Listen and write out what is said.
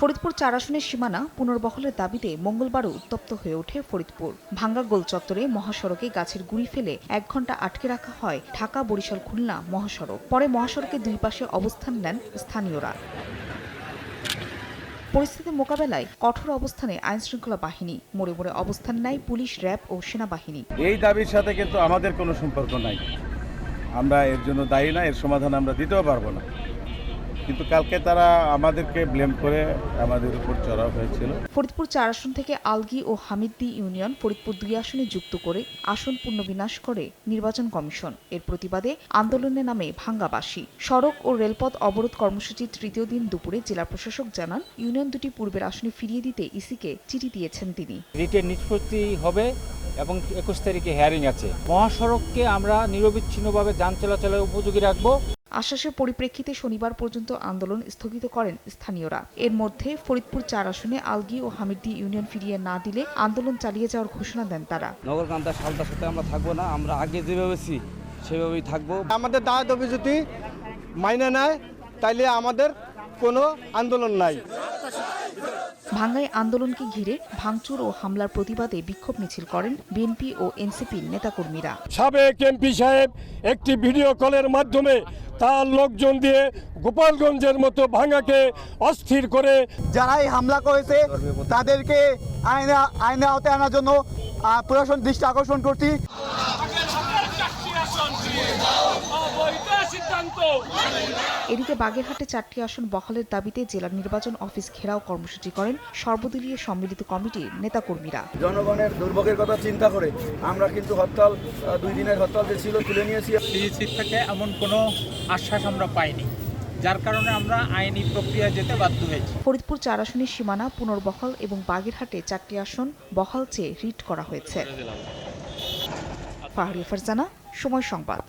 ফরিদপুর চার আসনের সীমানা পুনর্বহলের দাবিতে মঙ্গলবারও উত্তপ্ত হয়ে ওঠে ফরিদপুর। ভাঙ্গা গোল চত্বরে মহাসড়কে গাছের গুঁড়ি ফেলে এক ঘণ্টা আটকে রাখা হয় ঢাকা, বরিশাল, খুলনা মহাসড়ক। পরে মহাসড়কের দুই পাশে অবস্থান নেন স্থানীয়রা। পরিস্থিতি মোকাবেলায় কঠোর অবস্থানে আইনশৃঙ্খলা বাহিনী। মোড়ে মোড়ে অবস্থান নেয় পুলিশ, র্যাব ও সেনাবাহিনী। এই দাবির সাথে কিন্তু আমাদের কোনো সম্পর্ক নাই। আমরা এর জন্য দায়ী না, এর সমাধান আমরা দিতেও পারব না। কিন্তু কালকে তারা আমাদেরকে ব্লেম করে আমাদের উপর চড়াও হয়েছিল। ফরিদপুর চার আসন থেকে আলগি ও হামিদদি ইউনিয়ন ফরিদপুর দুই আসনে যুক্ত করে আসন পুনর্বিন্যাস করে নির্বাচন কমিশন। এর প্রতিবাদে আন্দোলনে নামে ভাঙ্গাবাসী। সড়ক ও রেলপথ অবরোধ কর্মসূচির তৃতীয় দিন দুপুরে জেলা প্রশাসক জানান ইউনিয়ন দুটি পূর্বের আসনে ফিরিয়ে দিতে ইসিকে চিঠি দিয়েছেন তিনি। রিটের নিষ্পত্তি হবে এবং একুশ তারিখে হেয়ারিং আছে। মহাসড়ককে আমরা নিরবিচ্ছিন্নভাবে যান চলাচলের উপযোগী রাখব। আশ্বাসের পরিপ্রেক্ষিতে শনিবার পর্যন্ত আন্দোলন স্থগিত করেন স্থানীয়রা। এর মধ্যে ফরিদপুর চার আসনে আলগি ও হামিদদি ইউনিয়ন ফিরিয়ে না দিলে আন্দোলন চালিয়ে যাওয়ার ঘোষণা দেন তারা। নগরকান্দা সালতার সাথে আমরা থাকব না আমরা আগে যেভাবে সেভাবেই থাকব। আমাদের দায় দাবি যদি মাইনে নেয় তাইলে আমাদের কোনো আন্দোলন নাই। ভাঙ্গাই আন্দোলনকে ঘিরে ভাঙচুর ও হামলার প্রতিবাদে বিক্ষোভ মিছিল করেন বিএনপি ও এনসিপির নেতাকর্মীরা। সাবেক এমপি সাহেব একটি ভিডিও কলের মাধ্যমে তার লোকজন দিয়ে গোপালগঞ্জের মতো ভাঙাকে অস্থির করে যারাই হামলা করেছে, তাদেরকে আইনে আইনে আওতায় আনার জন্য প্রশাসন দৃষ্টি আকর্ষণ করছি। এদিকে বাগেরহাটে চারটি আসন বহালের দাবিতে জেলা নির্বাচন অফিস ঘেরাও কর্মসূচি করেন সর্বদলীয় সম্মিলিত কমিটির নেতাকর্মীরা। জনগণের দুর্ভোগের কথা চিন্তা করে আমরা কিন্তু হরতাল দুই দিনের হরতাল যে ছিল তুলে নিয়েছি। থেকে এমন কোনো আশ্বাস আমরা পাইনি যার কারণে আমরা আইনি প্রক্রিয়া যেতে বাধ্য হয়েছি। ফরিদপুর চার আসনের সীমানা পুনর্বহাল এবং বাগেরহাটে চারটি আসন বহাল চেয়ে রিট করা হয়েছে। ফাহরিয়া ফারজানা সময় সংবাদ।